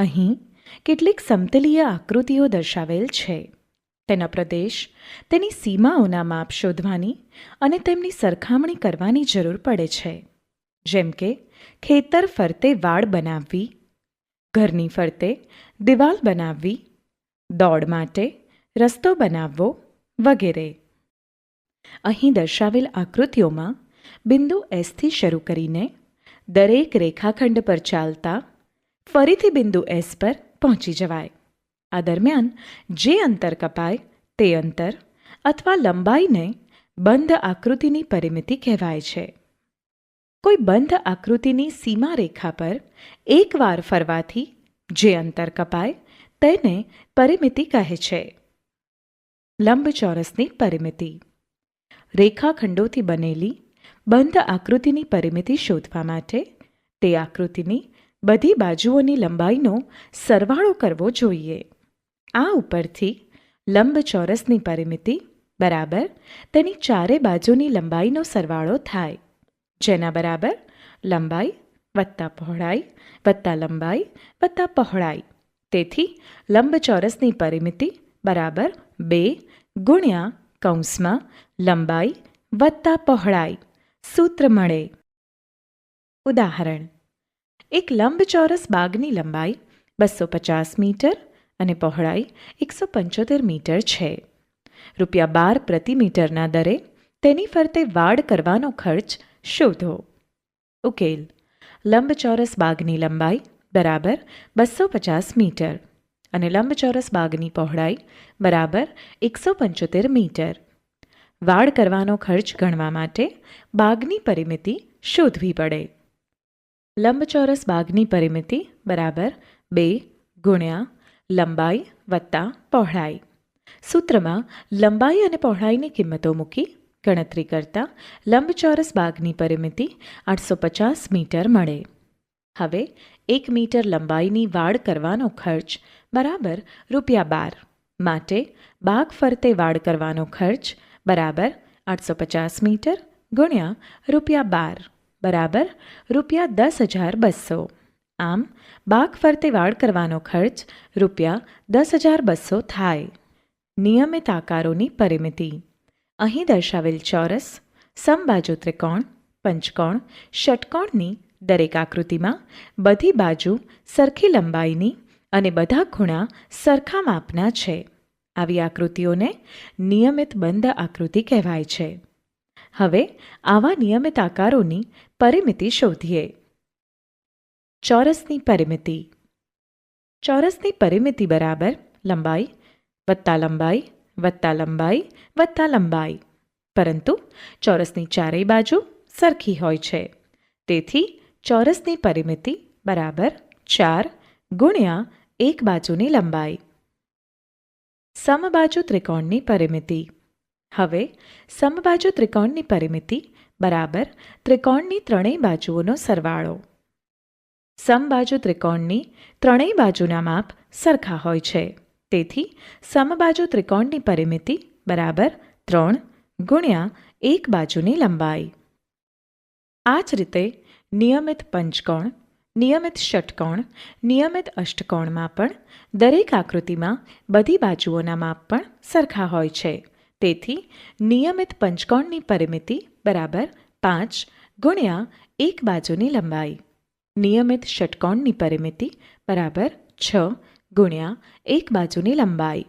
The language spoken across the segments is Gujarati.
અહીં કેટલીક સમતલીય આકૃતિઓ દર્શાવેલ છે. તેના પ્રદેશ તેની સીમાઓના માપ શોધવાની અને તેમની સરખામણી કરવાની જરૂર પડે છે. જેમ કે, ખેતર ફરતે વાડ બનાવવી, ઘરની ફરતે દિવાલ બનાવવી, દોડ માટે રસ્તો બનાવવો વગેરે. અહીં દર્શાવેલ આકૃતિઓમાં બિંદુ એસથી શરૂ કરીને દરેક રેખાખંડ પર ચાલતા ફરીથી બિંદુ એસ પર પહોંચી જવાય. આ દરમિયાન જે અંતર કપાય તે અંતર અથવા લંબાઈને બંધ આકૃતિની પરિમિતિ કહેવાય છે. કોઈ બંધ આકૃતિની સીમા રેખા પર એકવાર ફરવાથી જે અંતર કપાય તેને પરિમિતિ કહે છે. લંબચોરસની પરિમિતિ. રેખાખંડોથી બનેલી બંધ આકૃતિની પરિમિતિ શોધવા માટે તે આકૃતિની બધી બાજુઓની લંબાઈનો સરવાળો કરવો જોઈએ. આ ઉપરથી લંબચોરસની પરિમિતિ બરાબર તેની ચારે બાજુની લંબાઈનો સરવાળો થાય. જેના બરાબર લંબાઈ વત્તા પહોળાઈ વત્તા લંબાઈ વત્તા પહોળાઈ. તેથી લંબચોરસની પરિમિતિ બરાબર બે ગુણ્યા કૌંસમાં લંબાઈ વત્તા પહોળાઈ. સૂત્ર મળે. ઉદાહરણ. એક લંબચોરસ બાગની લંબાઈ બસો પચાસ મીટર અને પહોળાઈ એકસો પંચોતેર મીટર છે. રૂપિયા બાર પ્રતિ મીટરના દરે તેની ફરતે વાડ કરવાનો ખર્ચ શોધો. ઉકેલ. લંબચોરસ બાગની લંબાઈ બરાબર બસો પચાસ મીટર અને લંબચોરસ બાગની પહોળાઈ બરાબર એકસો પંચોતેર મીટર. વાડ કરવાનો ખર્ચ ગણવા માટે બાગની પરિમિતિ શોધવી પડે. લંબચોરસ બાગની પરિમિતિ, બરાબર, બે, ગુણ્યા, લંબાઈ, વત્તા, પહોળાઈ. સૂત્રમાં, લંબાઈ અને પહોળાઈની કિંમતો મૂકી ગણતરી કરતા લંબચોરસ બાગની પરિમિતિ આઠસો પચાસ મીટર મળે. હવે, એક મીટર લંબાઈની વાડ કરવાનો ખર્ચ, બરાબર, રૂપિયા બાર. માટે બાગ ફરતે વાડ કરવાનો ખર્ચ, બરાબર, આઠસો પચાસ મીટર, ગુણ્યા, રૂપિયા બાર. બરાબર? રૂપિયા દસ હજાર બસો. આમ બાગ ફરતે વાળ કરવાનો ખર્ચ રૂપિયા દસ હજાર બસો થાય. નિયમિત આકારોની પરિમિતિ. અહીં દર્શાવેલ ચોરસ, સમબાજુ ત્રિકોણ, પંચકોણ, ષટકોણની દરેક આકૃતિમાં બધી બાજુ સરખી લંબાઈની અને બધા ખૂણા સરખા માપના છે. આવી આકૃતિઓને નિયમિત બંધ આકૃતિ કહેવાય છે. હવે આવા નિયમિત આકારોની પરિમિતિ શોધીએ. ચોરસની પરિમિતિ. ચોરસની પરિમિતિ બરાબર લંબાઈ, વત્તા લંબાઈ વત્તા લંબાઈ વત્તા લંબાઈ. પરંતુ ચોરસની ચારેય બાજુ સરખી હોય છે. તેથી ચોરસની પરિમિતિ બરાબર ચાર ગુણ્યા એક બાજુની લંબાઈ. સમબાજુ ત્રિકોણની પરિમિતિ. હવે સમબાજુ ત્રિકોણની પરિમિતિ બરાબર? ત્રિકોણની ત્રણેય બાજુઓનો સરવાળો. સમબાજુ ત્રિકોણની, ત્રણેય બાજુના માપ સરખા હોય છે. તેથી સમબાજુ ત્રિકોણની પરિમિતિ, બરાબર, ત્રણ ગુણ્યા એક બાજુની લંબાઈ. આ જ રીતે, નિયમિત પંચકોણ, નિયમિત ષટકોણ, નિયમિત અષ્ટકોણમાં પણ દરેક આકૃતિમાં બધી બાજુઓના માપ પણ સરખા હોય છે. તેથી, નિયમિત પંચકોણની પરિમિતિ બરાબર પાંચ ગુણ્યા એક બાજુની લંબાઈ. નિયમિત ષટકોણની પરિમિતિ બરાબર છ ગુણ્યા એક બાજુની લંબાઈ.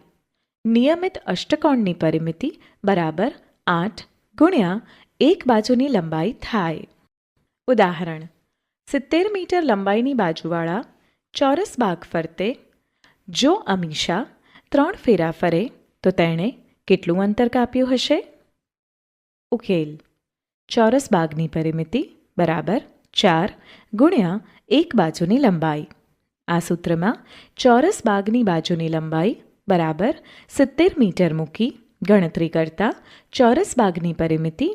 નિયમિત અષ્ટકોણની પરિમિતિ બરાબર આઠ ગુણ્યા એક બાજુની લંબાઈ થાય. ઉદાહરણ, સિત્તેર મીટર લંબાઈની બાજુવાળા ચોરસ બાગ ફરતે, જો અમીષા ત્રણ ફેરા ફરે, તો તેણે કેટલું અંતર કાપ્યું હશે? ઉકેલ ચોરસ બાગની પરિમિતિ, બરાબર, ચાર, ગુણ્યા એક બાજુની લંબાઈ. આ સૂત્રમાં ચોરસ બાગની બાજુની લંબાઈ, બરાબર, સિત્તેર મીટર મૂકી ગણતરી કરતા ચોરસ બાગની પરિમિતિ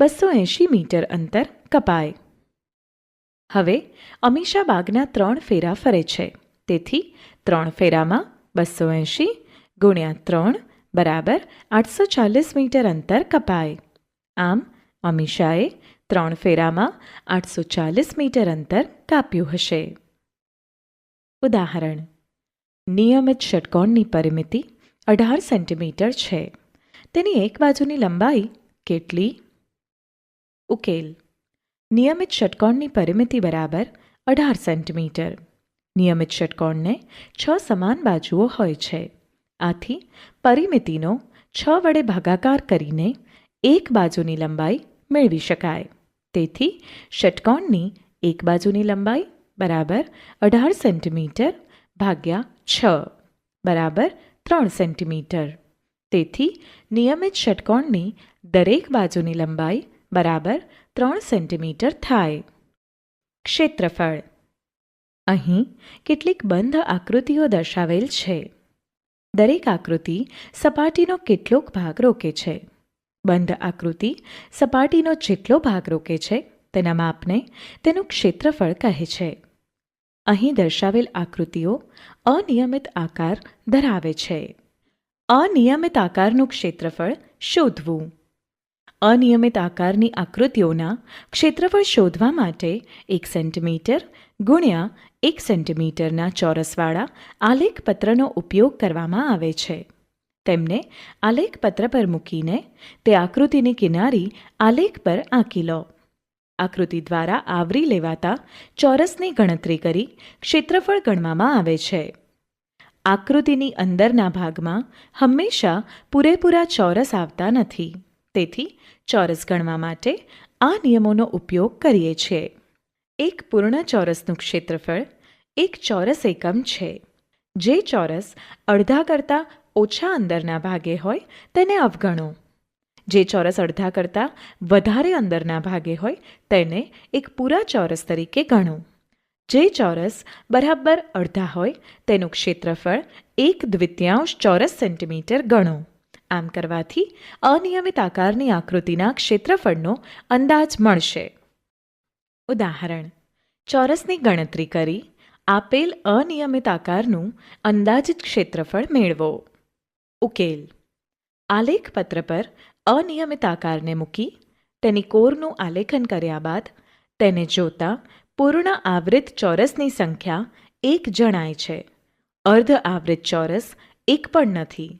બસો એંશી મીટર અંતર કપાય. હવે અમીષા બાગના ત્રણ ફેરા ફરે છે. તેથી ત્રણ ફેરામાં બસો એંશી ગુણ્યા ત્રણ, બરાબર, આઠસો ચાલીસ મીટર અંતર કપાય. આમ અમીષાએ ત્રણ ફેરામાં આઠસો ચાલીસ મીટર અંતર કાપ્યું હશે. ઉદાહરણ, નિયમિત ષટકોણની પરિમિતિ અઢાર સેન્ટીમીટર છે. તેની એક બાજુની લંબાઈ કેટલી? ઉકેલ, નિયમિત ષટકોણની પરિમિતિ બરાબર અઢાર સેન્ટીમીટર. નિયમિત ષટકોણને છ સમાન બાજુઓ હોય છે. આથી પરિમિતિનો છ વડે ભાગાકાર કરીને એક બાજુની લંબાઈ મેળવી શકાય. તેથી ષટકોણની એક બાજુની લંબાઈ બરાબર અઢાર સેન્ટીમીટર ભાગ્યા છ બરાબર ત્રણ સેન્ટીમીટર. તેથી નિયમિત ષટકોણની દરેક બાજુની લંબાઈ બરાબર ત્રણ સેન્ટીમીટર થાય. ક્ષેત્રફળ. અહીં કેટલીક બંધ આકૃતિઓ દર્શાવેલ છે. દરેક આકૃતિ સપાટીનો કેટલોક ભાગ રોકે છે. બંધ આકૃતિ સપાટીનો જેટલો ભાગ રોકે છે, તેના માપને તેનું ક્ષેત્રફળ કહે છે. અહીં દર્શાવેલ આકૃતિઓ અનિયમિત આકાર ધરાવે છે. અનિયમિત આકારનું ક્ષેત્રફળ શોધવું. અનિયમિત આકારની આકૃતિઓના ક્ષેત્રફળ શોધવા માટે એક સેન્ટીમીટર ગુણ્યા એક સેન્ટીમીટરના ચોરસવાળા આલેખપત્રનો ઉપયોગ કરવામાં આવે છે. તેમને આલેખપત્ર પર મૂકીને તે આકૃતિની કિનારી આલેખ પર આંકી લો. આકૃતિ દ્વારા આવરી લેવાતા ચોરસની ગણતરી કરી ક્ષેત્રફળ ગણવામાં આવે છે. આકૃતિની અંદરના ભાગમાં હંમેશા પૂરેપૂરા ચોરસ આવતા નથી. તેથી ચોરસ ગણવા માટે આ નિયમોનો ઉપયોગ કરીએ છીએ. એક પૂર્ણ ચોરસનું ક્ષેત્રફળ એક ચોરસ એકમ છે. જે ચોરસ અડધા કરતાં ઓછા અંદરના ભાગે હોય તેને અવગણો. જે ચોરસ અડધા કરતાં વધારે અંદરના ભાગે હોય તેને એક પૂરા ચોરસ તરીકે ગણો. જે ચોરસ બરાબર અડધા હોય તેનું ક્ષેત્રફળ એક દ્વિતીયાંશ ચોરસ સેન્ટીમીટર ગણો. આમ કરવાથી અનિયમિત આકારની આકૃતિના ક્ષેત્રફળનો અંદાજ મળશે. ઉદાહરણ. ચોરસની ગણતરી કરી આપેલ અનિયમિત આકારનું અંદાજિત ક્ષેત્રફળ મેળવો. ઉકેલ. આલેખપત્ર પર અનિયમિત આકારને મૂકી, તેની કોરનું આલેખન કર્યા બાદ, તેને જોતા પૂર્ણ આવૃત ચોરસની સંખ્યા એક જણાય છે. અર્ધ આવૃત ચોરસ એક પણ નથી.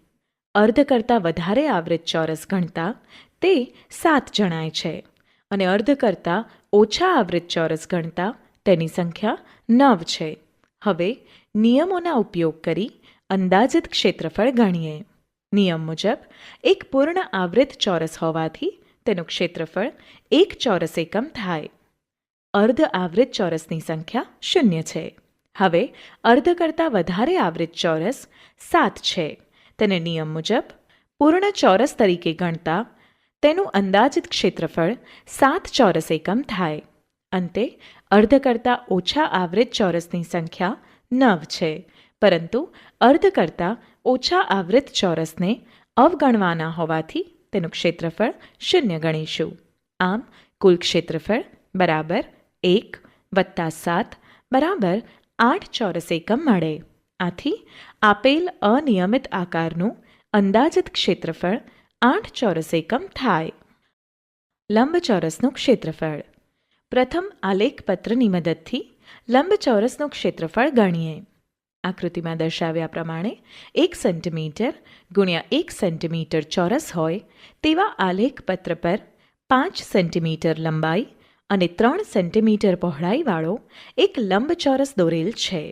અર્ધ કરતાં વધારે આવૃત ચોરસ ગણતા તે સાત જણાય છે. અને અર્ધ કરતાં ઓછા આવૃત ચોરસ ગણતા તેની સંખ્યા નવ છે. હવે નિયમોના ઉપયોગ કરી અંદાજિત ક્ષેત્રફળ ગણીએ. નિયમ મુજબ, એક પૂર્ણ આવૃત ચોરસ હોવાથી તેનું ક્ષેત્રફળ એક ચોરસ એકમ થાય. અર્ધ આવૃત ચોરસની સંખ્યા શૂન્ય છે. હવે, અર્ધ કરતાં વધારે આવૃત ચોરસ સાત છે. તેને નિયમ મુજબ, પૂર્ણ ચોરસ તરીકે ગણતા તેનું અંદાજિત ક્ષેત્રફળ સાત ચોરસ એકમ થાય. અંતે, અર્ધ કરતાં ઓછા આવૃત ચોરસની સંખ્યા નવ છે. પરંતુ અર્ધ કરતાં ઓછા આવૃત ચોરસને અવગણવાના હોવાથી તેનું ક્ષેત્રફળ શૂન્ય ગણીશું. આમ, કુલ ક્ષેત્રફળ બરાબર એક વત્તા સાત બરાબર આઠ ચોરસ એકમ મળે. આથી, આપેલ અનિયમિત આકારનું અંદાજિત ક્ષેત્રફળ આઠ ચોરસ એકમ થાય. લંબચોરસનું ક્ષેત્રફળ. પ્રથમ આલેખપત્રની મદદથી લંબચોરસનું ક્ષેત્રફળ ગણીએ. આકૃતિમાં દર્શાવ્યા પ્રમાણે એક સેન્ટીમીટર ગુણ્યા એક સેન્ટીમીટર ચોરસ હોય તેવા આલેખપત્ર પર પાંચ સેન્ટીમીટર લંબાઈ અને ત્રણ સેન્ટીમીટર પહોળાઈવાળો એક લંબચોરસ દોરેલ છે.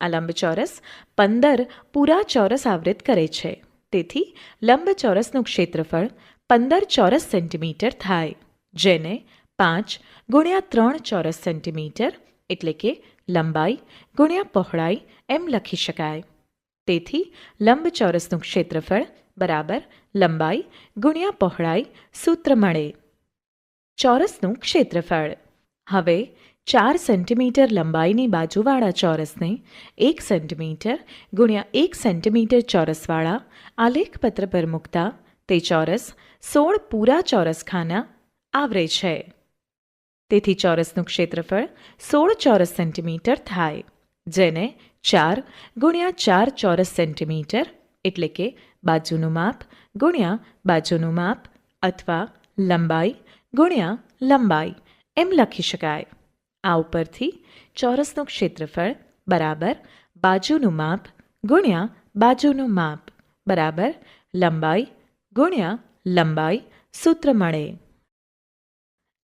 આ લંબચોરસ પંદર પૂરા ચોરસ આવૃત કરે છે. તેથી લંબચોરસનું ક્ષેત્રફળ પંદર ચોરસ સેન્ટીમીટર થાય, જેને પાંચ ગુણ્યા ત્રણ ચોરસ સેન્ટીમીટર એટલે કે લંબાઈ ગુણ્યા પહોળાઈ એમ લખી શકાય. તેથી લંબચોરસનું ક્ષેત્રફળ બરાબર લંબાઈ ગુણ્યા પહોળાઈ સૂત્ર મળે. ચોરસનું ક્ષેત્રફળ. હવે ચાર સેન્ટીમીટર લંબાઈની બાજુવાળા ચોરસને એક સેન્ટીમીટર ગુણ્યા એક સેન્ટીમીટર ચોરસવાળા આલેખપત્ર પર મૂકતા તે ચોરસ સોળ પૂરા ચોરસ ખાના આવરે છે. તેથી ચોરસનું ક્ષેત્રફળ સોળ ચોરસ સેન્ટીમીટર થાય. જેને ચાર ગુણ્યા ચાર ચોરસ સેન્ટીમીટર એટલે કે બાજુનું માપ ગુણ્યા બાજુનું માપ અથવા લંબાઈ ગુણ્યા લંબાઈ એમ લખી શકાય. આ ઉપરથી ચોરસનું ક્ષેત્રફળ બરાબર બાજુનું માપ ગુણ્યા બાજુનું માપ બરાબર લંબાઈ ગુણ્યા લંબાઈ સૂત્ર મળે.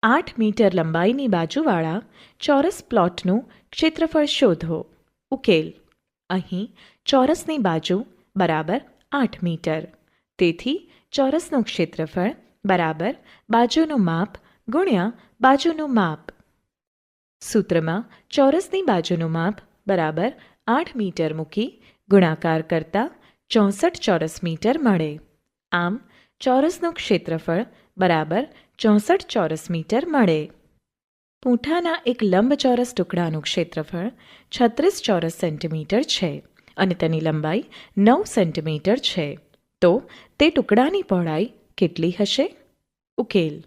આઠ મીટર લંબાઈની બાજુવાળા ચોરસ પ્લોટનું ક્ષેત્રફળ શોધો. ઉકેલ. અહીં ચોરસની બાજુ બરાબર આઠ મીટર. તેથી ચોરસનું ક્ષેત્રફળ બરાબર બાજુનું માપ ગુણ્યા બાજુનું માપ. સૂત્રમાં ચોરસની બાજુનું માપ બરાબર આઠ મીટર મૂકી ગુણાકાર કરતાં ચોસઠ ચોરસ મીટર મળે. આમ ચોરસનું ક્ષેત્રફળ બરાબર ચોસઠ ચોરસ મીટર મળે. પૂંઠાના એક લંબચોરસ ટુકડાનું ક્ષેત્રફળ છત્રીસ ચોરસ સેન્ટીમીટર છે અને તેની લંબાઈ નવ સેન્ટીમીટર છે. તો તે ટુકડાની પહોળાઈ કેટલી હશે? ઉકેલ.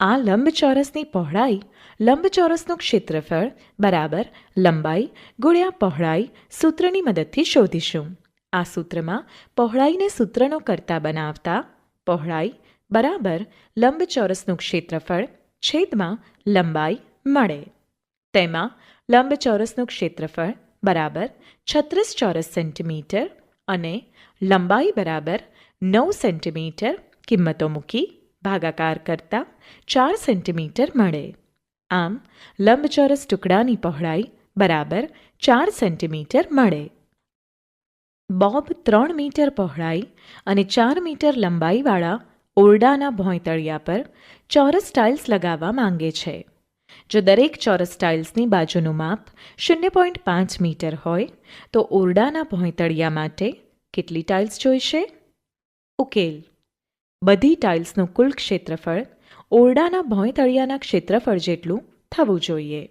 આ લંબચોરસની પહોળાઈ લંબચોરસનું ક્ષેત્રફળ બરાબર લંબાઈ ગુણ્યા પહોળાઈ સૂત્રની મદદથી શોધીશું. આ સૂત્રમાં પહોળાઈને સૂત્રનો કરતા બનાવતા પહોળાઈ બરાબર લંબચોરસનું ક્ષેત્રફળ છેદમાં લંબાઈ મળે. તેમાં લંબચોરસનું ક્ષેત્રફળ બરાબર છત્રીસ ચોરસ સેન્ટીમીટર અને લંબાઈ બરાબર નવ સેન્ટીમીટર કિંમતો મૂકી ભાગાકાર કરતા ચાર સેન્ટીમીટર મળે. આમ, લંબચોરસ ટુકડાની પહોળાઈ બરાબર ચાર સેન્ટીમીટર મળે. બોબ ત્રણ મીટર પહોળાઈ અને ચાર મીટર લંબાઈવાળા ઓરડાના ભોંયતળિયા પર ચોરસ ટાઇલ્સ લગાવવા માંગે છે. જો દરેક ચોરસ ટાઇલ્સની બાજુનું માપ શૂન્ય પોઈન્ટ પાંચ મીટર હોય, તો ઓરડાના ભોંયતળિયા માટે કેટલી ટાઇલ્સ જોઈશે? ઉકેલ. બધી ટાઇલ્સનું કુલ ક્ષેત્રફળ ઓરડાના ભોંયતળિયાના ક્ષેત્રફળ જેટલું થવું જોઈએ.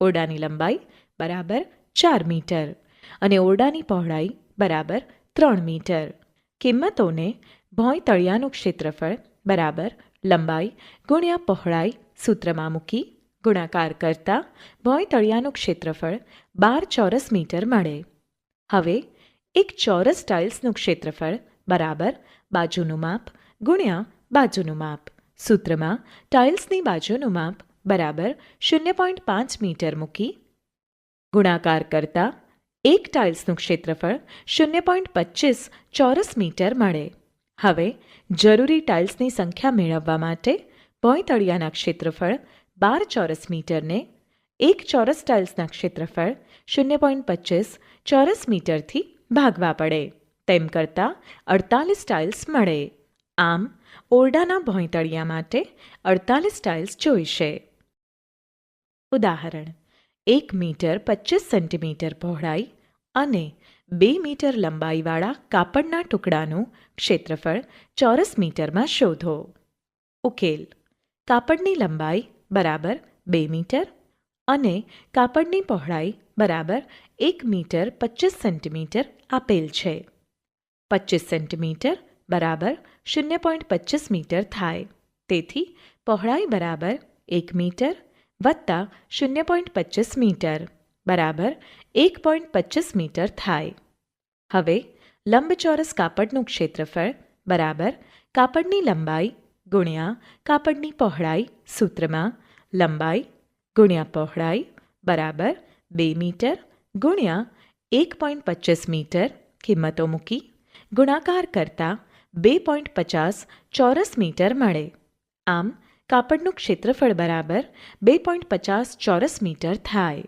ઓરડાની લંબાઈ બરાબર ચાર મીટર અને ઓરડાની પહોળાઈ બરાબર ત્રણ મીટર. કિંમતોને ભોંયતળિયાનું ક્ષેત્રફળ બરાબર લંબાઈ ગુણ્યા પહોળાઈ સૂત્રમાં મૂકી ગુણાકાર કરતા ભોંયતળિયાનું ક્ષેત્રફળ બાર ચોરસ મીટર મળે હવે એક ચોરસ ટાઇલ્સનું ક્ષેત્રફળ બરાબર બાજુનું માપ ગુણ્યા બાજુનું માપ સૂત્રમાં ટાઇલ્સની બાજુનું માપ બરાબર શૂન્ય પોઈન્ટ પાંચ મીટર મૂકી ગુણાકાર કરતા એક ટાઇલ્સનું ક્ષેત્રફળ શૂન્ય પોઈન્ટ પચીસ ચોરસ મીટર મળે હવે, જરૂરી ટાઇલ્સની સંખ્યા મેળવવા માટે ભોંયતળિયાના ક્ષેત્રફળ બાર ચોરસ મીટરને એક ચોરસ ટાઇલ્સના ક્ષેત્રફળ શૂન્ય પોઈન્ટ પચીસ ચોરસ મીટરથી ભાગવા પડે. તેમ કરતાં અડતાલીસ ટાઇલ્સ મળે. આમ, ઓરડાના ભોંયતળિયા માટે અડતાલીસ ટાઇલ્સ જોઈશે. ઉદાહરણ, એક મીટર પચીસ સેન્ટીમીટર પહોળાઈ અને બે મીટર લંબાઈવાળા કાપડના ટુકડાનું ક્ષેત્રફળ ચોરસ મીટરમાં શોધો. ઉકેલ. કાપડની લંબાઈ બરાબર બે મીટર અને કાપડની પહોળાઈ બરાબર એક મીટર પચીસ સેન્ટીમીટર આપેલ છે. પચીસ સેન્ટીમીટર બરાબર શૂન્ય પોઈન્ટ પચીસ મીટર થાય. તેથી પહોળાઈ બરાબર એક મીટર વત્તા શૂન્ય પોઈન્ટ પચીસ મીટર. બરાબર, એક પોઈન્ટ પચીસ મીટર થાય. હવે, લંબચોરસ કાપડનું ક્ષેત્રફળ, બરાબર, કાપડની લંબાઈ ગુણ્યા કાપડની પહોળાઈ સૂત્રમાં, લંબાઈ ગુણ્યા પહોળાઈ, બરાબર, બે મીટર ગુણ્યા એક પોઈન્ટ પચીસ મીટર કિંમતો મૂકી, ગુણાકાર કરતાં બે પોઈન્ટ પચાસ ચોરસ મીટર મળે. આમ, કાપડનું ક્ષેત્રફળ બરાબર બે પોઈન્ટ પચાસ ચોરસ મીટર થાય.